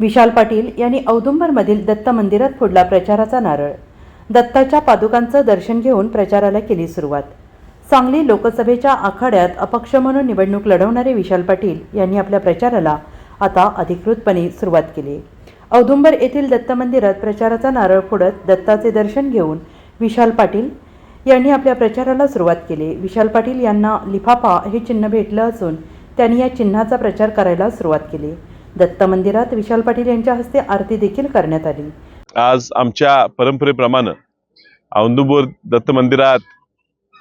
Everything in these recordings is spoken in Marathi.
विशाल पाटील यांनी औदुंबरमधील दत्त मंदिरात फोडला प्रचाराचा नारळ. दत्ताच्या पादुकांचं दर्शन घेऊन प्रचाराला केली सुरुवात. सांगली लोकसभेच्या आखाड्यात अपक्ष म्हणून निवडणूक लढवणारे विशाल पाटील यांनी आपल्या प्रचाराला आता अधिकृतपणे सुरुवात केली. औदुंबर येथील दत्त मंदिरात प्रचाराचा नारळ फोडत दत्ताचे दर्शन घेऊन विशाल पाटील यांनी आपल्या प्रचाराला सुरुवात केली. विशाल पाटील यांना लिफाफा हे चिन्ह भेटलं असून त्यांनी या चिन्हाचा प्रचार करायला सुरुवात केली. दत्त मंदिरात विशाल पाटील यांच्या हस्ते आरती देखील करण्यात आली. आज आमच्या परंपरेप्रमाणे औंदुंबर दत्त मंदिरात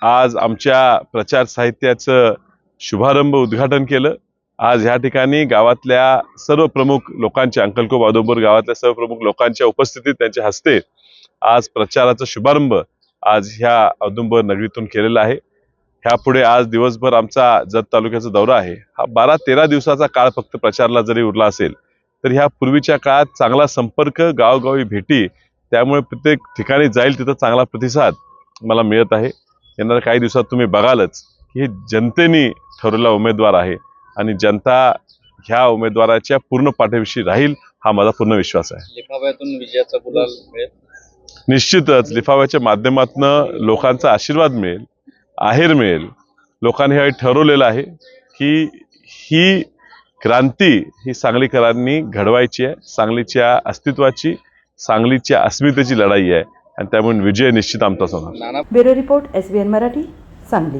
आज आमच्या प्रचार साहित्याचं शुभारंभ उद्घाटन केलं. आज ह्या ठिकाणी गावातल्या सर्व प्रमुख लोकांच्या अंकलकोब औदुंबर गावातल्या सर्व प्रमुख लोकांच्या उपस्थितीत त्यांच्या हस्ते आज प्रचाराचा शुभारंभ आज ह्या औदुंबर नगरीतून केलेला आहे. ह्यापुढे आज दिवसभर आमचा जत तालुक्याचा दौरा आहे. हा बारा तेरा दिवसाचा काळ फक्त प्रचाराला जरी उरला असेल तर ह्या पूर्वीच्या काळात चांगला संपर्क गावोगावी भेटी त्यामुळे प्रत्येक ठिकाणी जाईल तिथं चांगला प्रतिसाद मला मिळत आहे. येणाऱ्या काही दिवसात तुम्ही बघालच की हे जनतेने ठरवलेला उमेदवार आहे आणि जनता ह्या उमेदवाराच्या पूर्ण पाठीविषयी राहील हा माझा पूर्ण विश्वास आहे. लिफाफ्यातून विजयाचा गुलाल मिळेल. निश्चितच लिफाव्याच्या माध्यमातून लोकांचा आशीर्वाद मिळेल. आहेर मिळेल. लोकांनी हे ठरवलेलं आहे की ही क्रांती ही सांगलीकरांनी घडवायची आहे सांगलीच्या अस्तित्वाची सांगलीच्या अस्मितेची लढाई आहे. आणि त्यामुळे विजय निश्चित आमचाच होणार. Bureau report S Marathi Sangli.